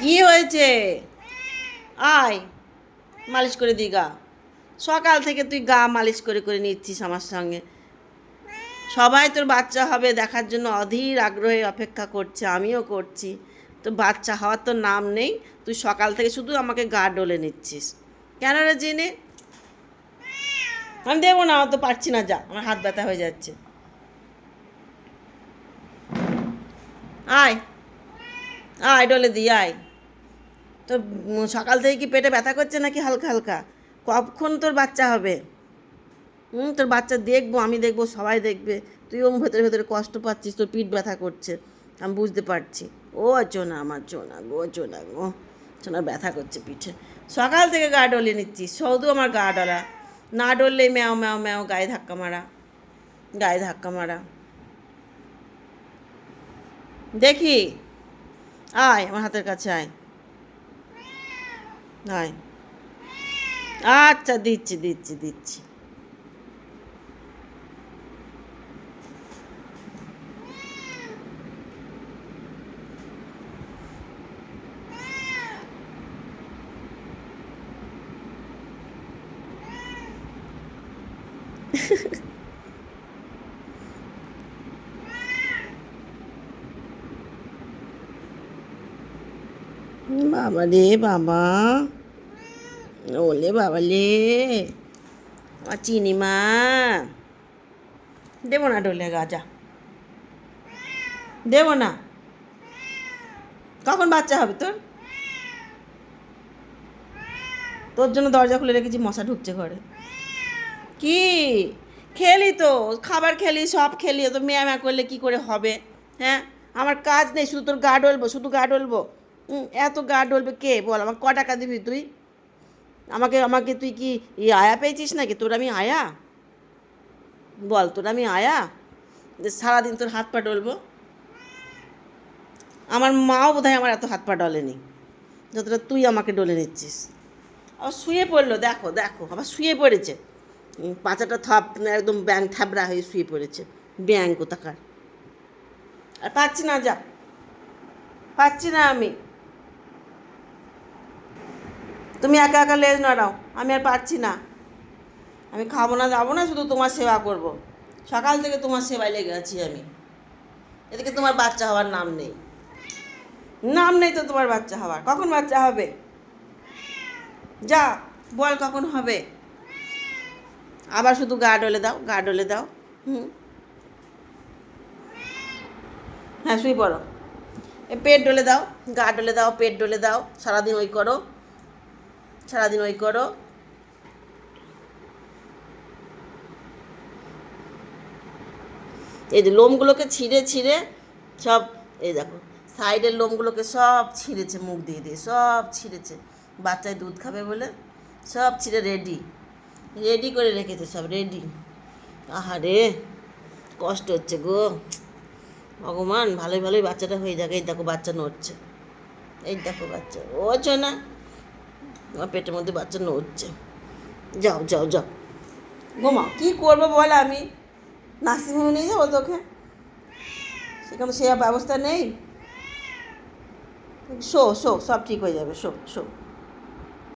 কি হয়েছে? আয়, মালিশ করে দিই গা। সকাল থেকে তুই গা মালিশ করে করে নিচ্ছিস আমার সঙ্গে। সবাই তোর বাচ্চা হবে দেখার জন্য অধীর আগ্রহে অপেক্ষা করছে, আমিও করছি। তো বাচ্চা হওয়ার তো নাম নেই, তুই সকাল থেকে শুধু আমাকে গা ডলে নিচ্ছিস। কেন রে জেনে? আমি দেবো না তো পারছি না, যা, আমার হাত ব্যথা হয়ে যাচ্ছে। আয় আয়, ডলে দি, আয়। তো উম, সকাল থেকে কি পেটে ব্যথা করছে নাকি হালকা হালকা? কখন তোর বাচ্চা হবে? হুম তোর বাচ্চা দেখব আমি দেখব সবাই দেখবে। তুইও ভেতরে ভেতরে কষ্ট পাচ্ছিস তোর পিঠ ব্যথা করছে। আমি বুঝতে পারছি। ও চোনা আমার চোনা গো চোনা গো। চোনা ব্যথা করছে পিঠে। সকাল থেকে গা ডলে নিচ্ছি। শুধু আমার গা ডলা। না ডললেই ম্যাও ম্যাও ম্যাও গায়ে ধাক্কা মারা। গায়ে ধাক্কা মারা। দেখি। আয় আমার হাতের কাছে আয়। আয় আচ্ছা দিচ্ছি দিচ্ছি দিচ্ছি বাবা রে বাবা। ওলে বাবা লে। আমার চিনি মা। দেবো না ডোলে গাজা দেবো না। কখন বাচ্চা হবে তোর? তোর জন্য দরজা খুলে রেখেছি, মশা ঢুকছে ঘরে। কি? খেলি তো, খাবার খেলি, সব খেলি তো মেয়া করলে কি করে হবে? হ্যাঁ? আমার কাজ নেই, শুধু তোর গা ডলবো, শুধু গা ডলবো। এত গা ডলবে কে? বল আমার ক টাকা দিবি তুই? আমাকে আমাকে তুই কি ই আয়া পেয়েছিস নাকি? তোর আমি আয়া? বল, তোর আমি আয়া? যে সারাদিন তোর হাত পা ডলবো। আমার মাও বোধহয় আমার এত হাত পা ডলেনি, যতটা তুই আমাকে ডলে নিচ্ছিস। আবার শুয়ে পড়ল, দেখো দেখো, আবার শুয়ে পড়েছে। পাচাটা থাপ, একদম ব্যাং থাবড়া হয়ে শুয়ে পড়েছে। ব্যাং কোথাকার। আর পাচ্ছি না, যা। পাচ্ছি না আমি। তুমি একা একা লেজ নাড়াও, আমি আর পারছি না। আমি খাব না, যাব না, শুধু তোমার সেবা করব। সকাল থেকে তোমার সেবায় লেগে আছি আমি। এদিকে তোমার বাচ্চা হওয়ার নাম নেই। নাম নেই তো তোমার বাচ্চা হওয়ার। কখন বাচ্চা হবে? যা, বল কখন হবে? আবার শুধু গা ডলে দাও, গা ডলে দাও। হুম। হ্যাঁ শুই পড়ো। পেট ডলে দাও, গা ডলে দাও, পেট ডলে দাও, সারাদিন ওই করো। সারাদিন ওই করো। এই যে লোমগুলোকে ছিঁড়ে ছিঁড়ে সব, এই দেখো, সাইডের লোমগুলোকে সব ছিঁড়েছে, মুখ দিয়ে দিয়ে, সব ছিঁড়েছে। বাচ্চায় দুধ খাবে বলে সব ছিঁড়ে রেডি রেডি করে রেখেছে সব রেডি আহারে কষ্ট হচ্ছে গো। ভগবান, ভালোই ভালোই বাচ্চাটা হয়ে যাক। এই দেখো, বাচ্চা নড়ছে। এই দেখো বাচ্চা, ও না। আমার পেটের মধ্যে বাচ্চা নড়ছে। যাও যাও যাও। ঘুমাও কী করব বল আমি? নার্সিংহোমে নিয়ে যাব তোকে? সেখানে সে ব্যবস্থা নেই? শো শো, সব ঠিক হয়ে যাবে, শো শো।